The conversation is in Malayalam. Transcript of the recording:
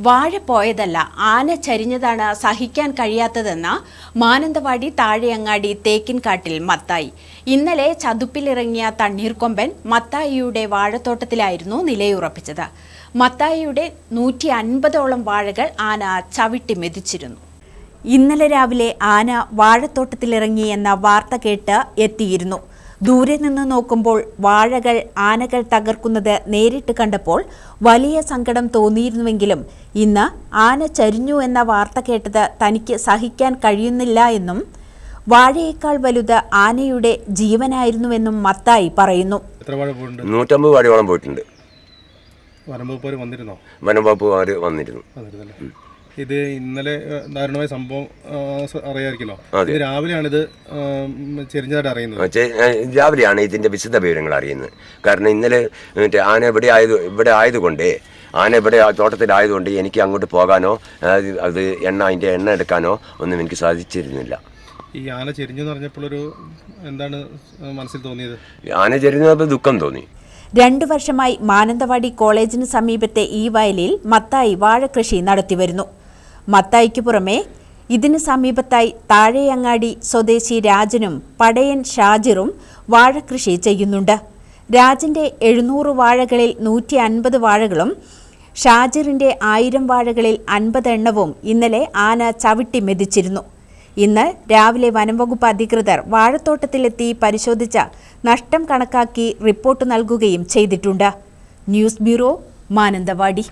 വാഴ പോയതല്ല ആന ചരിഞ്ഞതാണ് സഹിക്കാൻ കഴിയാത്തതെന്ന മാനന്തവാടി താഴെയങ്ങാടി തേക്കിൻകാട്ടിൽ മത്തായി. ഇന്നലെ ചതുപ്പിലിറങ്ങിയ തണ്ണീർക്കൊമ്പൻ മത്തായിയുടെ വാഴത്തോട്ടത്തിലായിരുന്നു നിലയുറപ്പിച്ചത്. മത്തായിയുടെ നൂറ്റി അൻപതോളം വാഴകൾ ആന ചവിട്ടി മെതിച്ചിരുന്നു. ഇന്നലെ രാവിലെ ആന വാഴത്തോട്ടത്തിലിറങ്ങി എന്ന വാർത്ത കേട്ട് എത്തിയിരുന്നു. ദൂരെ നിന്ന് നോക്കുമ്പോൾ വാഴകൾ ആനകൾ തകർക്കുന്നത് നേരിട്ട് കണ്ടപ്പോൾ വലിയ സങ്കടം തോന്നിയിരുന്നുവെങ്കിലും ഇന്ന് ആന ചരിഞ്ഞു എന്ന വാർത്ത കേട്ടത് തനിക്ക് സഹിക്കാൻ കഴിയുന്നില്ല എന്നും വാഴയേക്കാൾ വലുത് ആനയുടെ ജീവനായിരുന്നുവെന്നും മത്തായി പറയുന്നു. പോയിട്ടുണ്ട്? നൂറ്റമ്പത് വാടിയോളം പോയിട്ടുണ്ട്. വനംവകുപ്പുകാർ വന്നിരുന്നോ? ഇത് ഇന്നലെ ദാരുണമായ സംഭവം അറിയാമായിരിക്കല്ലോ. ഇത് രാവിലെയാണിത് ആഹ്, ചെരിഞ്ഞതായിട്ട് അറിയുന്നത്. രാവിലെയാണ് ഇതിന്റെ വിശദ വിവരങ്ങൾ അറിയുന്നത്. കാരണം ഇന്നലെ മറ്റേ ആന ഇവിടെ ആയത് ഇവിടെ ആയതുകൊണ്ട് ആന ഇവിടെ ആ തോട്ടത്തിലായതുകൊണ്ട് എനിക്ക് അങ്ങോട്ട് പോകാനോ അത് അത് എണ്ണ അതിന്റെ എണ്ണ എടുക്കാനോ ഒന്നും എനിക്ക് സാധിച്ചിരുന്നില്ല. ഈ ആന ചെരിഞ്ഞു എന്ന് പറഞ്ഞപ്പോഴൊരു എന്താണ് മനസ്സിൽ തോന്നിയത്? ആന ചെരുന്നപ്പോൾ ദുഃഖം തോന്നി. രണ്ടു വർഷമായി മാനന്തവാടി കോളേജിന് സമീപത്തെ ഈ വയലിൽ മത്തായി വാഴ കൃഷി നടത്തിവരുന്നു. മത്തായിക്ക് പുറമെ ഇതിന് സമീപത്തായി താഴെയങ്ങാടി സ്വദേശി രാജനും പടയൻ ഷാജിറും വാഴകൃഷി ചെയ്യുന്നുണ്ട്. രാജന്റെ എഴുന്നൂറ് വാഴകളിൽ നൂറ്റി അൻപത് വാഴകളും ഷാജിറിന്റെ ആയിരം വാഴകളിൽ അൻപത് എണ്ണവും ഇന്നലെ ആന ചവിട്ടി മെതിച്ചിരുന്നു. ഇന്ന് രാവിലെ വനംവകുപ്പ് അധികൃതർ വാഴത്തോട്ടത്തിലെത്തി പരിശോധിച്ച നഷ്ടം കണക്കാക്കി റിപ്പോർട്ട് നൽകുകയും ചെയ്തിട്ടുണ്ട്. News bureau Mananthavady.